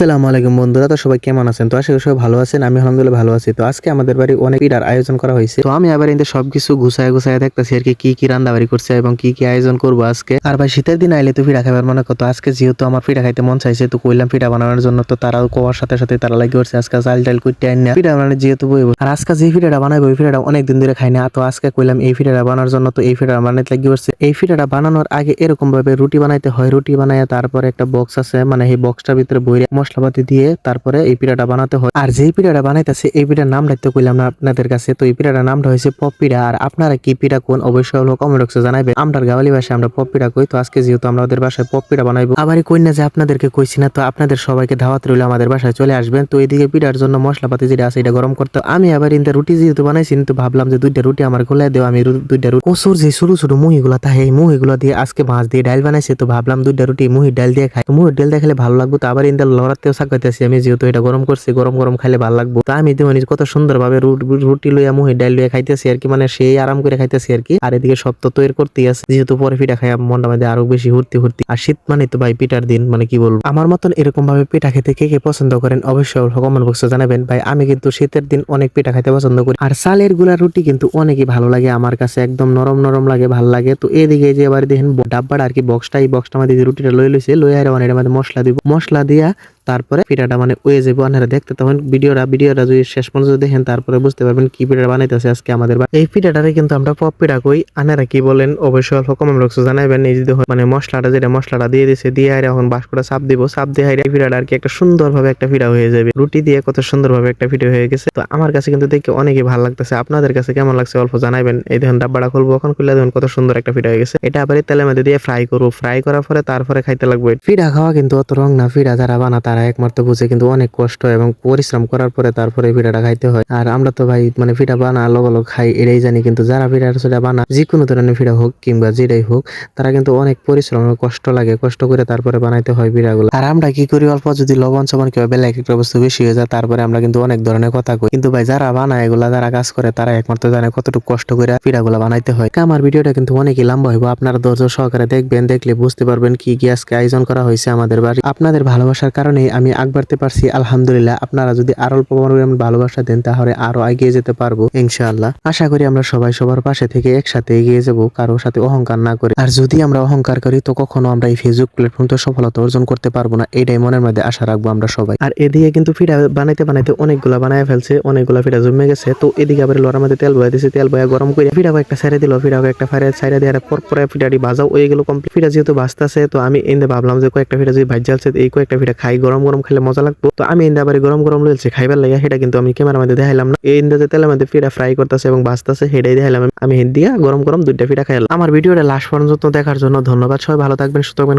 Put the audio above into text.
আসসালামু আলাইকুম বন্ধুরা, তো সবাই কেমন আছেন? তো আশা করি সবাই ভালো আছেন, আমি আলহামদুলিল্লাহ ভালো আছি। তো আজকে আমাদের বাড়ি অনেক পিঠার আয়োজন করা হয়েছে। তো আমি আবার এতে সবকিছু গুছায় গুছায় দেখতেছি আর কি কি কি রান্না বাড়ি করছে এবং কি কি আয়োজন করব আজকে। আর ভাই, শীতের দিন আইলে তো পিঠা খাবার মনে করতো আজকে যেহেতু আমার পিঠা খাইতে মন চাইছে, তো কইলাম পিঠা বানানোর জন্য, তো তারাও কোয়ার সাথে সাথে তারা লাগে করছে, আজকে চাল টাল কুইটে আইন না। পিঠা বানানো যেহেতু বইব। আর আজকে যে পিঠাটা বানাবো ওই পিঠাটা অনেক দিন ধরে খাই না, তো আজকে কইলাম এই পিঠাটা বানানোর জন্য, তো এই পিঠাটা বানাইতে লাগি করছে। এই পিঠাটা বানানোর আগে এরকম ভাবে রুটি বানাইতে হয়, রুটি বানায় তারপর একটা বক্স আছে মানে এই বক্সটার ভিতরে বইরে মশলাপাতি দিয়ে তারপরে এই পিঠাটা বানাতে হয়। আর যেই পিঠাটা বানাইতেছে, এই পিঠার নাম রাখতে কইলাম না আপনাদের কাছে। তো এই পিঠাটার নামটা হয়েছে পপ পিঠা। আর আপনারা কি পিঠা কোন, অবশ্যই হলো কমেন্ট বক্সে জানাবেন আমরা গাওয়ালি ভাষায় আমরা পপ পিঠা কই, তো আজকে যেহেতু আমরা ওদের বাসায় পপ পিঠা বানাইবো। আবার কই না যে আপনাদেরকে কইছি না, তো আপনাদের সবাইকে ধাওয়াত রইলে আমাদের বাসায় চলে আসবেন। তো এদিকে পিঠার জন্য মশলাপাতি যেটা আছে, এটা গরম করতে আমি আবার ইন্দা রুটি যেহেতু বানাইছি তো ভাবলাম যে দুইটা রুটি আমার গোলায় দেও, আমি দুইটা রুটি কসুর যে ছোট ছোট মুহিগুলা তাহে এই মুহিগুলা দিয়ে আজকে মাছ দিয়ে ডাল বানাইছে, তো ভাবলাম দুইটা রুটি মুহির ডাল দিয়ে খাই। তো মুহির ডাল দিয়ে ভালো লাগবে, তো আবার ইন্দা লড়াতেও সাকাইতেছি আমি যেহেতু এটা গরম করছি, গরম গরম খাইলে ভালো লাগবো। তো আমি মানে কত সুন্দর ভাবে রুটি লইয়া মুহির ডাল লইয়া খাইতেছি আর কি। মানে সেই আরাম করে খাইতেছি আর কি। আর এদিকে সব তো তৈরি করতেই আছে। যেহেতু পরে পিঠা খাই মনটা মধ্যে আরও বেশি হুর্তি হুর্তি আর শীত মানে তো ভাই পিঠার দিন মানে কি বলব। আমার মতন এরকম ভাবে পিঠা খেতে কে কে পছন্দ করেন অবশ্যই কমেন্ট বক্সে জানাবেন। ভাই, আমি কিন্তু শীতের দিন অনেক পিঠা খাইতে পছন্দ করি। আর চালেরগুলা রুটি কিন্তু অনেকই ভালো লাগে আমার কাছে। একদম নরম নরম লাগে, ভালো লাগে। তো এদিকে যে এবার দেখেন ডাব্বাটা আর কি বক্সটা এই বক্সটা যে রুটিটা লই লইছে লই আর এর মধ্যে মশলা দিব। মশলা দিয়া তারপরে পিঠাটা মানে ওয়ে যাব আপনারা দেখতে তখন ভিডিওটা ভিডিওটা যদি শেষ পর্যন্ত দেখেন, তারপরে বুঝতে পারবেন কি পিঠা বানাইতেছে আজকে আমাদের এই পিঠাটারে কিন্তু আমরা পপ পিঠা কই, আনারা কি বলেন, অবশ্যই অল্প কমেন্ট বক্সে জানাবেন এই যে দেখুন মানে মশলাটা, যেটা মশলাটা দিয়ে দিছে, দিয়ে আর এখন বাস করে চাপ দিব। চাপ দিয়ে হাইরে পিঠাটা আর কি একটা সুন্দরভাবে একটা পিঠা হয়ে যাবে। রুটি দিয়ে কত সুন্দরভাবে একটা পিঠা হয়ে গেছে। তো আমার কাছে কিন্তু দেখে অনেকই ভালো লাগতেছে। আপনাদের কাছে কেমন লাগছে অল্প জানাবেন এই দেখুন, ডাব্বাটা খুলবো। এখন খুলে দেখুন কত সুন্দর একটা পিঠা হয়ে গেছে। এটা আবার তেলের মধ্যে দিয়ে ফ্রাই করব। ফ্রাই করার পরে তারপরে খাইতে লাগবে। পিঠা খাওয়া কিন্তু অত রং না। পিঠা যারা বানা তারা একমাত্র বুঝে কিন্তু অনেক কষ্ট এবং পরিশ্রম করার পরে তারপরে পিঠাটা খাইতে হয়। আর আমরা তো ভাই মানে পিঠা বানা লগ লগ খাই এটাই জানি কিন্তু যারা পিঠা সেটা বানা যে কোনো ধরনের পিঠা হোক কিংবা যেটাই হোক, তারা কিন্তু অনেক পরিশ্রম কষ্ট লাগে, কষ্ট করে তারপরে বানাইতে হয় পিঠাগুলো। আর আমরা কি করি, অল্প যদি লবণ সবন কিংবা বেলা একটা বস্তু বেশি হয়ে যায়, তারপরে আমরা কিন্তু অনেক ধরনের কথা কই। কিন্তু ভাই যারা বানায় এগুলা, যারা কাজ করে, তারা একমাত্র জানে কতটুকু কষ্ট করে পিঠাগুলো বানাইতে হয়। আমার ভিডিওটা কিন্তু অনেকই লম্বা হইব, আপনারা ধৈর্য সহকারে দেখবেন, দেখলে বুঝতে পারবেন কি কি আজকে আয়োজন করা হয়েছে আমাদের বাড়ি। আপনাদের ভালোবাসার কারণে আমি আগ বাড়তে পারছি, আলহামদুলিল্লাহ। আপনারা যদি আরও অল্প পরিমাণ ভালোবাসা দেন, তাহলে আরও এগিয়ে যেতে পারব, ইনশাআল্লাহ। আশা করি আমরা সবাই সবার পাশে থেকে একসাথে এগিয়ে যাব কারোর সাথে অহংকার না করে। আর যদি আমরা অহংকার করি, তো কখনো আমরা এই ফেসবুক প্ল্যাটফর্ম তো সফলতা অর্জন করতে পারব না। এটাই মনের মধ্যে আশা রাখব আমরা সবাই। আর এদিকে কিন্তু ফিডা বানাইতে বানাইতে অনেকগুলা বানায় ফেলছে, অনেকগুলা ফিডা জমে গেছে। তো এদিকে আবার লড়ার মধ্যে তেল বয়া দিছে, তেল বয়া গরম করে ফিডা একটা ছেড়ে দিল, ফিডা একটা ফায়ারে ছাইড়ে দিয়ে পর পরে ফিডাটি ভাজাও ওই গেল কমপ্লিট ফিডা যেহেতু ভাজতেছে, তো আমি এনে ভাবলাম যে কয়েকটা ফিডা যদি ভাজ এই কয়েকটা ফিডা খাই গরম গরম খেলে মজা লাগবে। তো আমি ইন্দা বাড়ি গরম গরম লইছে খাইবার লাগে সেটা কিন্তু আমি ক্যামেরার মধ্যে দেখাইলাম না। এই ইন্দাতে তেলের মধ্যে ফিটা ফ্রাই করতেছে এবং বাঁচতেছে, সেটাই দেখাইলাম। আমি হিন্দিয়া দিয়া গরম গরম দুইটা ফিটা খাইলাম। আমার ভিডিওটা লাস্ট পর্যন্ত দেখার জন্য ধন্যবাদ। সবাই ভালো থাকবেন থাকবেন।